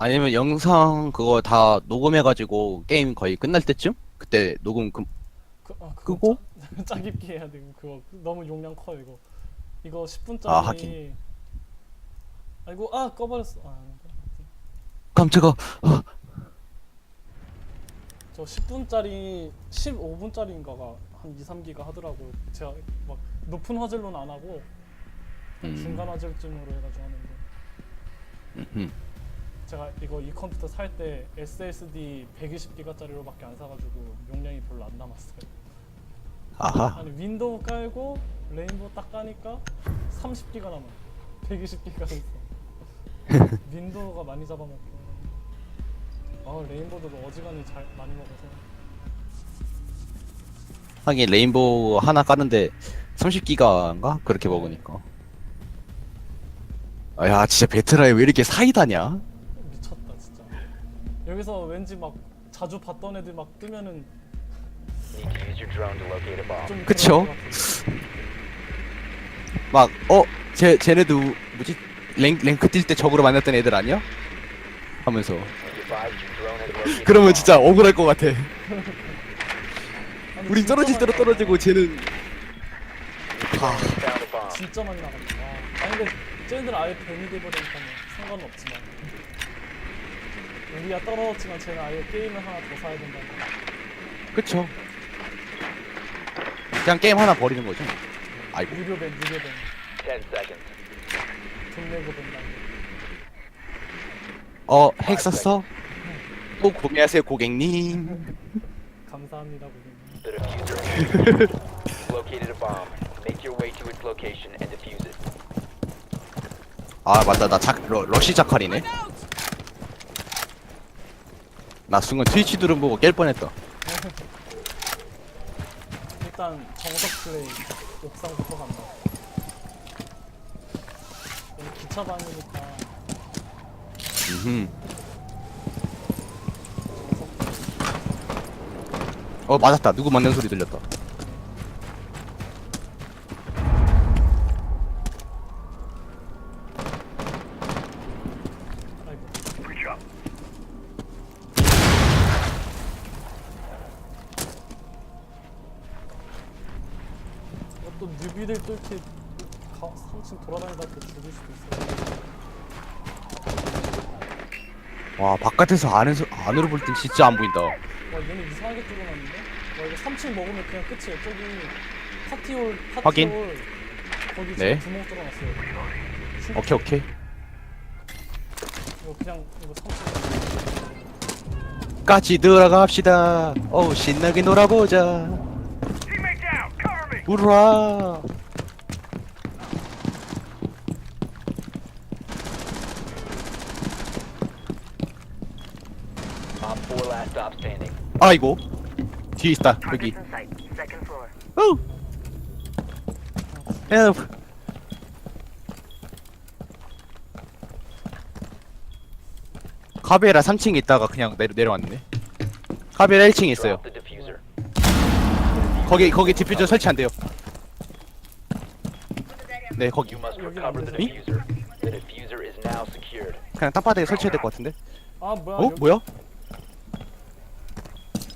아니면 영상 그거 다 녹음해가지고 게임 거의 끝날 때쯤? 그때 녹음 그, 그, 아, 그거 끄고? 짜, 짜깁기 해야 돼 그거 너무 용량 커 이거 이거 10분짜리 아, 하긴. 아이고 아 꺼버렸어 아, 아닌가? 깜짝아 저 10분짜리 15분짜리인가가 한 2, 3기가 하더라고요 제가 막 높은 화질로는 안 하고 음. 중간 화질쯤으로 해가지고 하는데 음. 제가 이거 이 컴퓨터 살 때 SSD 120기가짜리로밖에 안 사가지고 용량이 별로 안 남았어요. 아하. 아니 윈도우 깔고 레인보우 딱 까니까 30기가 남아 120기가 있어 윈도우가 많이 잡아먹고. 아 레인보우도 어지간히 잘 많이 먹어서. 하긴 레인보우 하나 까는데 30기가인가? 그렇게 먹으니까. 아, 야 진짜 베트라에 왜 이렇게 사이다냐? 여기서 왠지 막 자주 봤던 애들 막 뜨면은 Need to use your drone to locate a bomb. 좀 그쵸? 그럴 것 같은데. 막 어? 쟤, 쟤네도 뭐지? 랭, 랭크 뛸 때 적으로 만났던 애들 아니야? 하면서 Be advised your drone has located a 그러면 bomb. 진짜 억울할 것 같아 아니, 우린 진짜 떨어질 대로 떨어지고 쟤는 found a bomb. 진짜 많이 나간다 와. 아니 근데 쟤네들 아예 뱀이 돼버리니까 상관은 없지만 우리가 떨어졌지만 쟤는 아예 게임을 하나 더 사야 된다 그쵸 그냥 게임 하나 버리는 거죠 아이고 무료 뱀 무료 뱀10 seconds. 돈 내고 뱀다 어, 핵 썼어? 또 구매하세요, 고객님. 감사합니다 고객님 The diffuser. You've located a bomb. Make your way to its location and defuse it. 아, 맞다. 나 작, 러, 러시 자칼이네. 나 순간 트위치 누름 보고 깰 뻔했다. 일단 정석 플레이 옥상부터 간다 여기 기차 방이니까 음흠. 어, 맞았다. 누구 맞는 소리 들렸다. 아이고 또 뉴비들 또 이렇게 가, 3층 돌아다니다 또 죽을 수도 있어 와, 바깥에서 안에서, 안으로 볼 땐 진짜 안 보인다. 와 얘네 이상하게 뚫어놨는데? 와 이거 3층 먹으면 그냥 끝이에요 저기 파티홀 파티홀 확인. 거기 네. 지금 구멍 뚫어놨어요 출- 오케이, 오케이. 이거 그냥 이거 3층 같이 들어갑시다. 어우, 신나게 놀아보자. 우라. Op 4 last stop standing. 아이고. 뒤에 있다, 여기. 어. 야, 카베라 3층에 있다가 그냥 내려, 내려왔네. 카베라 1층에 있어요. Drop the diffuser. 거기 거기 디퓨저 설치 안 돼요. 네, 거기 You must 여기 recover the 안 되지? diffuser. The diffuser is now secured. 그냥 땅바닥에 설치해야 될 것 같은데. 아 뭐야 어? 여기, 뭐야?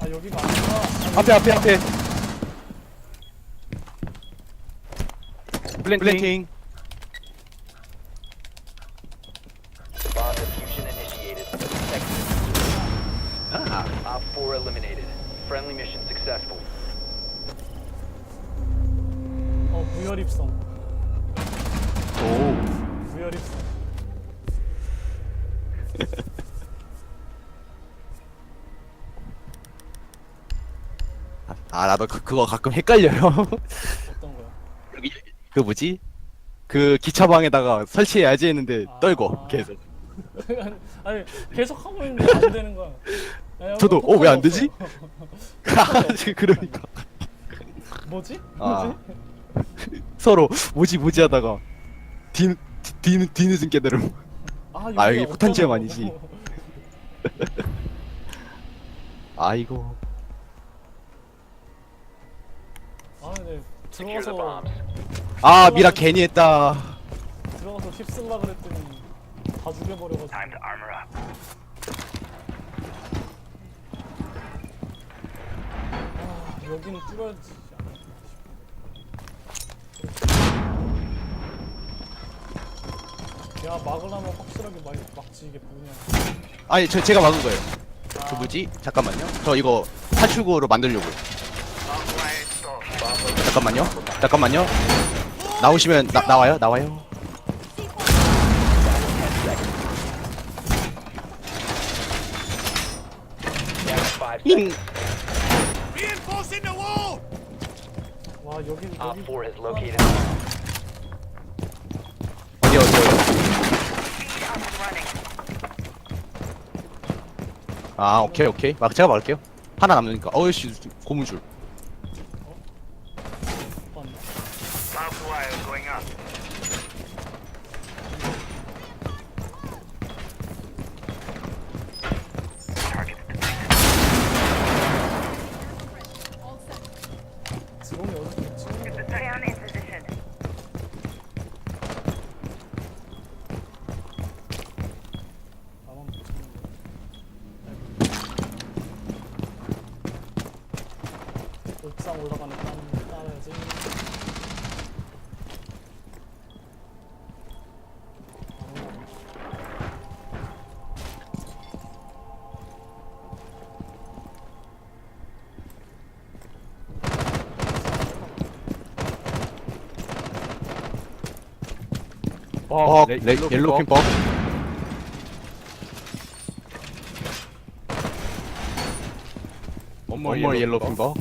아 여기가 아니라 아니, 앞에 앞에 앞에. 블렌팅. Bomb diffusion initiated. Protect 아, Op 4 eliminated. Friendly mission successful. 어 무혈입성 오. 무혈입성 아 나도 그, 그거 가끔 헷갈려요. 어떤? 여기 그 뭐지? 그 기차방에다가 설치해야지 했는데 아. 떨고 계속. 아니 계속 하고 있는데 안 되는 거야 야, 여기 저도, 어, 왜안 없어. 되지? 그러니까 뭐지? 아. 뭐지? 서로 뭐지 뭐지 하다가 뒤 뒤, 뒤늦은 깨달음. 아, 아, 여기 여기가 포탄 지역 어쩌고. 아니지? 아이고. 아 근데 Secure the 들어가서 bombs. 아 미라 괜히 했다. 들어가서 휩쓸라 그랬더니 다 죽여버려가지고. 아, 여기는 뚫어야지. 야 막으려면 확실하게 막, 막지 이게 뭐냐. 아니 저 제가 막은 거예요 아, 그 뭐지 잠깐만요 저 이거 탈출구로 만들려고 잠깐만요. 잠깐만요. 나오시면 나, 나와요? 나와요? 잉 seconds. 와 여긴 Op 여기. 4 has located. a bomb. 어디 어디 어디? 아 오케이 오케이. 막 제가 막을게요. 하나 남으니까. 어이씨 고무줄 봤나? 드론이 어디서 찍는 거야? Stay on in position. 나만 못 찍는 거야. 옥상 올라가는 땀 따라야지. 안 올라가. 어 레, 옐로우 핀버 원몰 옐로우 핀버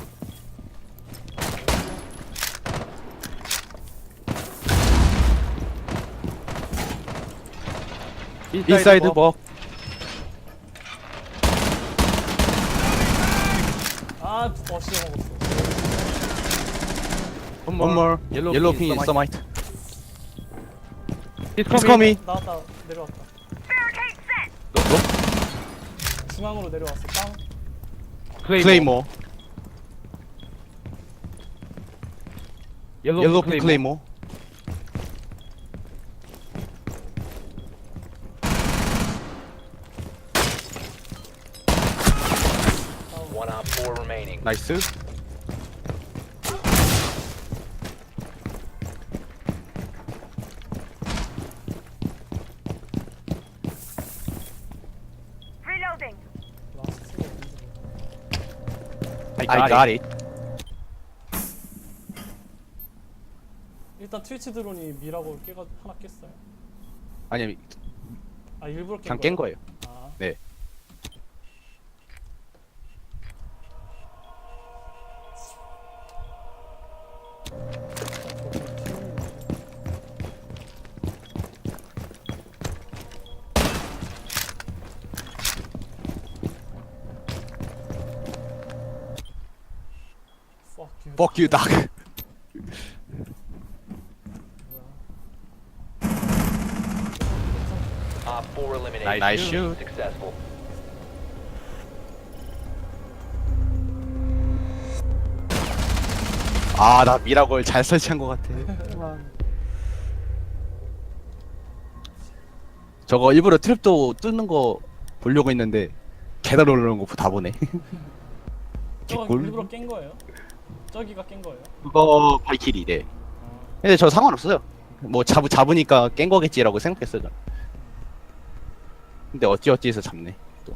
인사이드 버 아, 어, 씹어 먹었어. 원몰 옐로우 핀 서마이트 It's It's coming. 나왔다, 내려왔다. Barricade set. 중앙으로 내려왔어. 땅. 클레이모 옐로우 핀 클레이모 One Op 4 remaining. 나이스 Reloading. 라스트가 어딘지 몰라. I got it. 일단 트위치 드론이 미라고 깨가 하나 깼어요. 아니 아 일부러 깬 그냥 깬 거예요. 아, 네 fuck you. Dog Op 4 eliminated. Nice Nice shoot. Successful. 아 나 미라골 잘 설치한 것 같아 저거 일부러 트랩도 뚫는 거 보려고 했는데 계단 올라오는 거 다 보네 저거 개꿀. 일부러 깬 거예요? 저기가 깬 거예요? 그거 발키리 네 아, 근데 저 상관없어요 뭐 잡, 잡으니까 깬 거겠지라고 생각했어요 저는. 근데 어찌어찌해서 잡네 또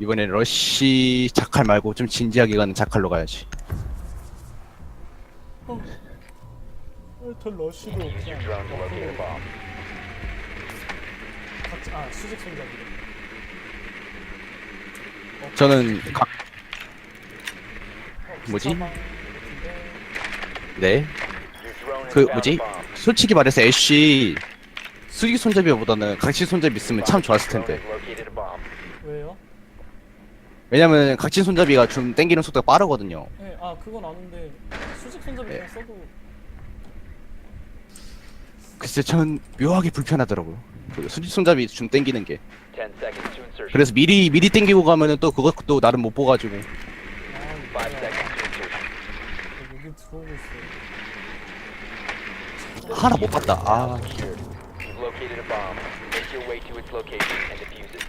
이번엔 러쉬 자칼 말고 좀 진지하게 가는 자칼로 가야지 어, 더 러쉬도 Use your drone to locate a bomb. 같이 아 수직 손잡이래. 저는 각 어, 뭐지? 네 그 뭐지? 솔직히 말해서 애쉬 수직 손잡이보다는 각질 손잡이 있으면 참 좋았을 텐데. 왜요? 왜냐면 각질 손잡이가 좀 땡기는 속도가 빠르거든요 네, 아 그건 아는데 수직 손잡이 네. 그냥 써도 글쎄 전 묘하게 불편하더라고요 그 수직 손잡이 좀 땡기는 게10 seconds to insertion. 그래서 미리 미리 땡기고 가면은 또 그것도 나름 못 보가지고 아 5 이거 seconds to insertion. 여기 들어오고 있어. 하나 못 봤다 아 Secured. You've located a bomb. Make your way to its location and defuse it.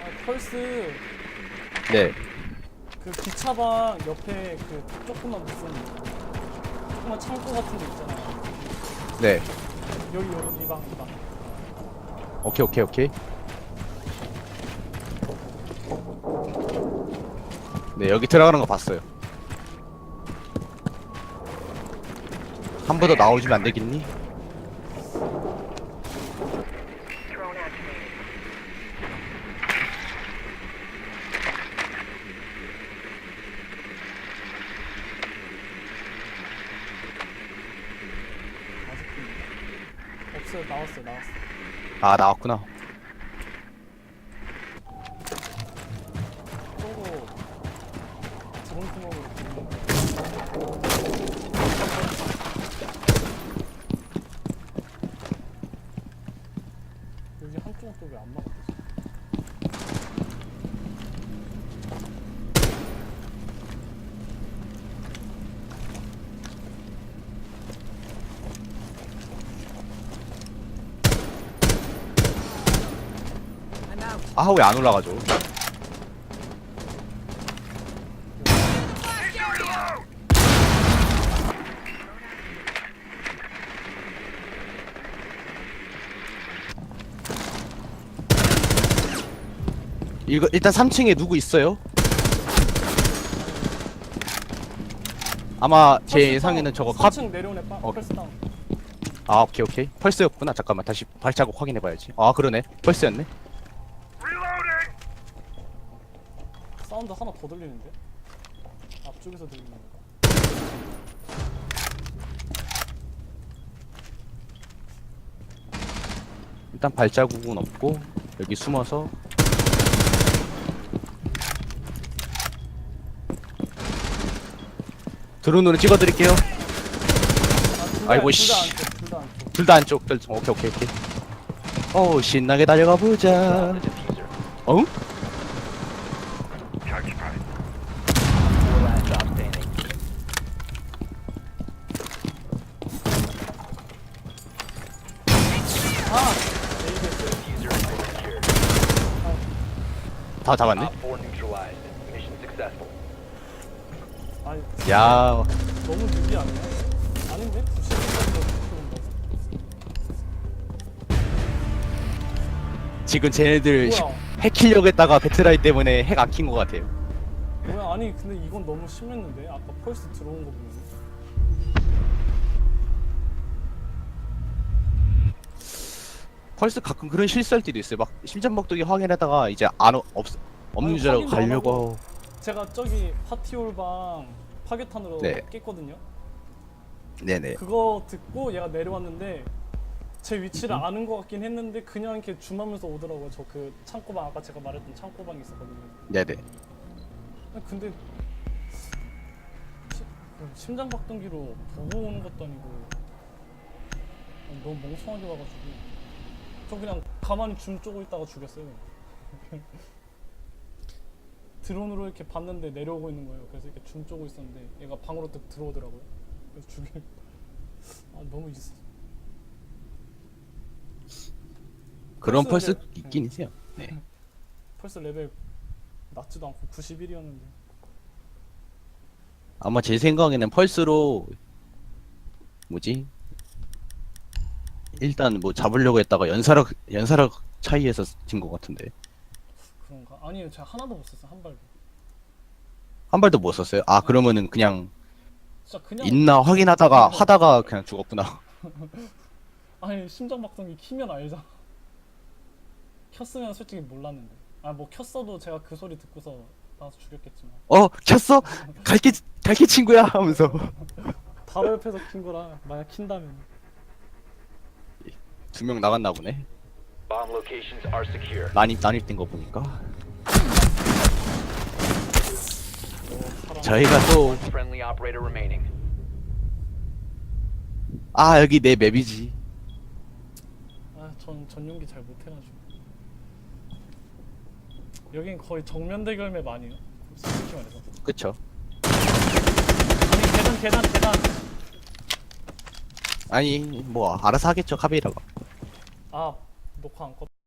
아, 펄스 네. 그 기차방 옆에 그 조그만 무슨 조그만 창고 같은 데 있잖아요. 네. 여기 여기 이방 이방. 오케이 오케이 오케이. 네 여기 들어가는 거 봤어요. 한 번 더 나오시면 안 되겠니? 아직도. 없어요. 나왔어. 아 나왔구나. 왜안 막히지? 아왜 안 올라가죠? 이거 일단 3층에 누구 있어요? 아마 제 예상에는. 저거 컵. 4층 내려오네. 빠, 어. 펄스 다운. 아 오케이 오케이 펄스였구나 잠깐만 다시 발자국 확인해봐야지 아 그러네 펄스였네 사운드 하나 더 들리는데? 앞쪽에서 들리는 거. 일단 발자국은 없고 여기 숨어서 드론으로 찍어드릴게요 아, 아이고, 씨. 안쪽, 둘다 안쪽. 둘다 안쪽 둘 오케이 오케이 오케이 어우 신나게 달려가 보자. 어? 다 잡았네 Op 4 neutralized. Mission successful. 아니, 야 너무 느리 아니야? 아닌데? 91%인가? 지금 쟤네들 뭐야? 해키려고 했다가 배트라이 때문에 핵 아낀 것 같아요 뭐야, 아니, 근데 이건 너무 심했는데? 아까 펄스 들어온 거 보면. 펄스 가끔 그런 실수할 때도 있어요 막 심장 박동기 확인하다가 이제 안 어- 없 없는 아니, 줄 알고 확인도 안 가려고 제가 저기 파티올방 파괴탄으로 네. 깼거든요? 네네 그거 듣고 얘가 내려왔는데 제 위치를 아는 것 같긴 했는데 그냥 이렇게 줌하면서 오더라고요. 저 그 창고방 아까 제가 말했던 창고방이 있었거든요. 네네 근데 시- 그 심장 박동기로 보고 오는 것도 아니고 아니, 너무 멍청하게 와가지고 저 그냥 가만히 줌 쪼고 있다가 죽였어요. 드론으로 이렇게 봤는데 내려오고 있는 거예요. 그래서 이렇게 줌 쪼고 있었는데 얘가 방으로 딱 들어오더라고요. 그래서 죽일 아 너무 있... 그런 펄스 펄스 있긴 있어요 네. 벌써 레벨 낮지도 않고 91이었는데 아마 제 생각에는 펄스로 뭐지 일단 뭐 잡으려고 했다가 연사력 연사력 차이에서 진 것 같은데? 아니요. 제가 하나도 못 썼어요 한 발도. 한 발도 못 썼어요? 아 그러면은 그냥 진짜 그냥 있나 확인하다가 하다가 그냥 죽었구나. 아니 심장박동기 키면 알잖아. 켰으면 솔직히 몰랐는데. 아 뭐 켰어도 제가 그 소리 듣고서 나와서 죽였겠지만. 어? 켰어? 갈게 갈게 친구야 하면서. 바로 옆에서 킨 거라 만약 킨다면. 두 명 나갔나 보네. Bomb locations are secure. 난입 난입 된 거 보니까 어, 사람 저희가 또아 Friendly operator remaining. 여기 내 맵이지 아전 전용기 잘 못해가지고 여긴 거의 정면 대결 맵 아니에요? 솔직히 말해서 그쵸 아니 걔는 계단 계단 아니 뭐 알아서 하겠죠 카베이라가 아 녹화 안 껐.